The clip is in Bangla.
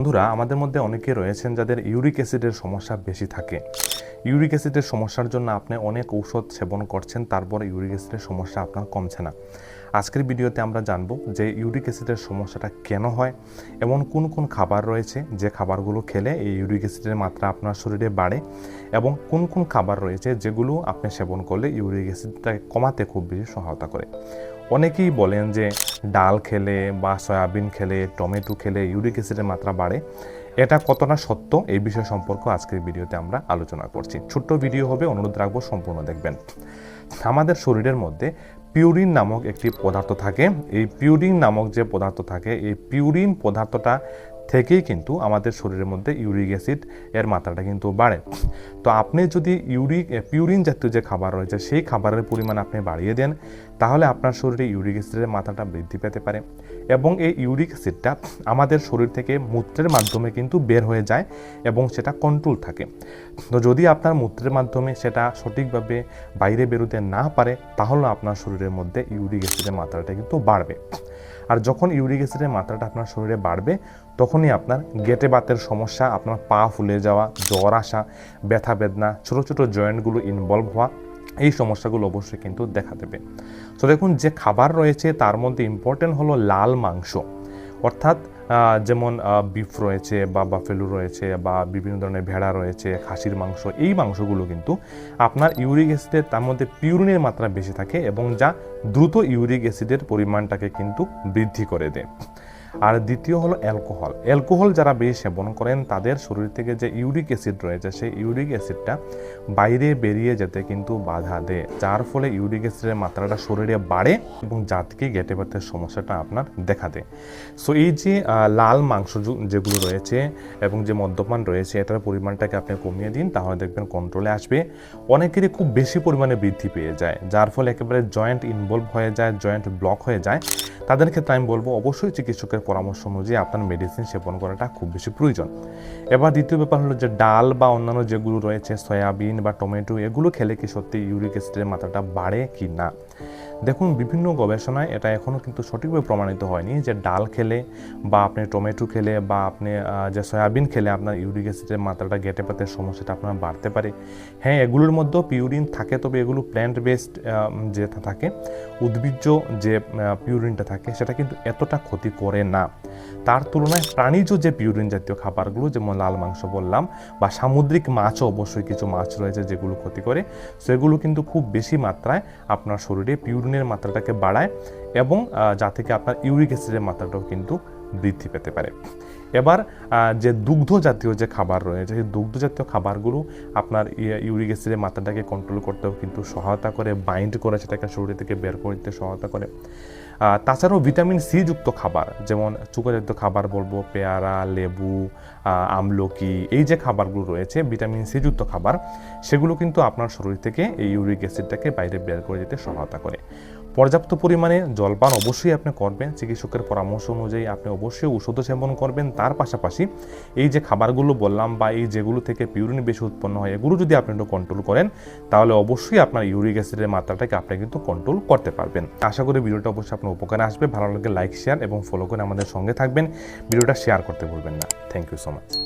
বন্ধুরা, আমাদের মধ্যে অনেকে রয়েছেন যাদের ইউরিক অ্যাসিডের সমস্যা বেশি থাকে। ইউরিক অ্যাসিডের সমস্যার জন্য আপনি অনেক ঔষধ সেবন করছেন, তারপর ইউরিক অ্যাসিডের সমস্যা আপনার কমছে না। আজকের ভিডিওতে আমরা জানব যে ইউরিক অ্যাসিডের সমস্যাটা কেন হয় এমন কোন কোন খাবার রয়েছে যে খাবারগুলো খেলে এই ইউরিক অ্যাসিডের মাত্রা আপনার শরীরে বাড়ে, এবং কোন কোন খাবার রয়েছে যেগুলো আপনি সেবন করলে ইউরিক অ্যাসিডটাকে কমাতে খুব বেশি সহায়তা করে। অনেকেই বলেন যে ডাল খেলে বা সয়াবিন খেলে, টমেটো খেলে ইউরিক অ্যাসিডের মাত্রা বাড়ে। এটা কতটা সত্য এই বিষয় সম্পর্কে আজকের ভিডিওতে আমরা আলোচনা করছি। ছোট্ট ভিডিও হবে, অনুরোধ রাখব সম্পূর্ণ দেখবেন। আমাদের শরীরের মধ্যে পিউরিন নামক একটি পদার্থ থাকে। এই পিউরিন নামক যে পদার্থ থাকে এই পিউরিন পদার্থটা থেকেই কিন্তু আমাদের শরীরের মধ্যে ইউরিক অ্যাসিড এর মাত্রাটা কিন্তু বাড়ে। তো আপনি যদি ইউরিক পিউরিন জাতীয় যে খাবার রয়েছে, সেই খাবারের পরিমাণ আপনি বাড়িয়ে দেন, তাহলে আপনার শরীরে ইউরিক অ্যাসিডের মাত্রাটা বৃদ্ধি পেতে পারে এবং এই ইউরিক অ্যাসিডটা আমাদের শরীর থেকে মূত্রের মাধ্যমে কিন্তু বের হয়ে যায় এবং সেটা কন্ট্রোল থাকে। তো যদি আপনার মূত্রের মাধ্যমে সেটা সঠিকভাবে বাইরে বেরোতে না পারে, তাহলে আপনার শরীরের মধ্যে ইউরিক অ্যাসিডের মাত্রাটা কিন্তু বাড়বে। আর যখন ইউরিক অ্যাসিডের মাত্রাটা আপনার শরীরে বাড়বে, তখনই আপনার গেটে বাতের সমস্যা, আপনার পা ফুলে যাওয়া, জ্বর আসা, ব্যথা বেদনা, ছোটো ছোটো জয়েন্টগুলো ইনভলভ হওয়া, এই সমস্যাগুলো অবশ্যই কিন্তু দেখা দেবে। তো দেখুন, যে খাবার রয়েছে, তার মধ্যে ইম্পর্টেন্ট হলো লাল মাংস। অর্থাৎ যেমন বিফ রয়েছে বা বাফেলু রয়েছে বা বিভিন্ন ধরনের ভেড়া রয়েছে, খাসির মাংস, এই মাংসগুলো কিন্তু আপনার ইউরিক অ্যাসিডের তার মধ্যে পিউরিনের মাত্রা বেশি থাকে এবং যা দ্রুত ইউরিক অ্যাসিডের পরিমাণটাকে কিন্তু বৃদ্ধি করে দেয়। আর দ্বিতীয় হলো অ্যালকোহল। অ্যালকোহল যারা বেশি সেবন করেন, তাদের শরীর থেকে যে ইউরিক অ্যাসিড রয়েছে, সেই ইউরিক অ্যাসিডটা বাইরে বেরিয়ে যেতে কিন্তু বাধা দেয়। যার ফলে ইউরিক অ্যাসিডের মাত্রাটা শরীরে বাড়ে এবং থেকে গেটে ব্যথার সমস্যাটা আপনার দেখা দেয়। সো এই যে লাল মাংস যেগুলো রয়েছে এবং যে মদ্যপান রয়েছে, এটার পরিমাণটাকে আপনি কমিয়ে দিন, তাহলে দেখবেন কন্ট্রোলে আসবে। অনেকেরই খুব বেশি পরিমাণে বৃদ্ধি পেয়ে যায়, যার ফলে একেবারে জয়েন্ট ইনভলভ হয়ে যায় জয়েন্ট ব্লক হয়ে যায়। তাদের ক্ষেত্রে আমি বলব, অবশ্যই চিকিৎসকের পরামর্শ অনুযায়ী আপনার মেডিসিন সেবন করাটা খুব বেশি প্রয়োজন। এবার দ্বিতীয় ব্যাপার হলো যে ডাল বা অন্যান্য যেগুলো রয়েছে, সয়াবিন বা টমেটো, এগুলো খেলে কি সত্যি ইউরিক অ্যাসিডের মাত্রাটা বাড়ে কি না? দেখুন, বিভিন্ন গবেষণায় এটা এখনও কিন্তু সঠিকভাবে প্রমাণিত হয়নি যে ডাল খেলে বা আপনি টমেটো খেলে বা আপনি যে সয়াবিন খেলে আপনার ইউরিক অ্যাসিডের মাত্রাটা গেটে পাতে সমস্যাটা আপনার বাড়তে পারে। হ্যাঁ এগুলোর মধ্যেও পিউরিন থাকে, তবে এগুলো প্ল্যান্ট বেসড যে থাকে, উদ্ভিজ্জ যে পিউরিনটা থাকে, সেটা কিন্তু এতটা ক্ষতি করে না। তার তুলনায় প্রাণীজ যে পিউরিন জাতীয় খাবারগুলো, যেমন লাল মাংস বললাম, বা সামুদ্রিক মাছও অবশ্যই কিছু মাছ রয়েছে যেগুলো ক্ষতি করে, সেগুলো কিন্তু খুব বেশি মাত্রায় আপনার শরীরে পিউরিনের মাত্রাটাকে বাড়ায় এবং যা থেকে আপনার ইউরিক অ্যাসিডের মাত্রাটাও কিন্তু বৃদ্ধি পেতে পারে। এবার যে দুগ্ধ জাতীয় যে খাবার রয়েছে, সেই দুগ্ধ জাতীয় খাবারগুলো আপনার ইউরিক অ্যাসিডের মাত্রাটাকে কন্ট্রোল করতেও কিন্তু সহায়তা করে বাইন্ড করে, সেটাকে শরীর থেকে বের করে দিতে সহায়তা করে। তাছাড়াও ভিটামিন সি যুক্ত খাবার, যেমন জাতীয় খাবার বলব, পেয়ারা, লেবু আমলকি, এই যে খাবারগুলো রয়েছে ভিটামিন সি যুক্ত খাবার, সেগুলো কিন্তু আপনার শরীর থেকে এই ইউরিক অ্যাসিডটাকে বাইরে বের করে দিতে সহায়তা করে। পর্যাপ্ত পরিমাণে জলপান অবশ্যই আপনি করবেন। চিকিৎসকের পরামর্শ অনুযায়ী আপনি অবশ্যই ওষুধও সেবন করবেন। তার পাশাপাশি এই যে খাবারগুলো বললাম বা এই যেগুলো থেকে পিউরিন বেশি উৎপন্ন হয়, এগুলো যদি আপনি একটু কন্ট্রোল করেন, তাহলে অবশ্যই আপনার ইউরিক অ্যাসিডের মাত্রাটাকে আপনি কিন্তু কন্ট্রোল করতে পারবেন। আশা করি ভিডিওটা অবশ্যই আপনার উপকারে আসবে। ভালো লাগে লাইক শেয়ার এবং ফলো করে আমাদের সঙ্গে থাকবেন। ভিডিওটা শেয়ার করতে ভুলবেন না। Thank you so much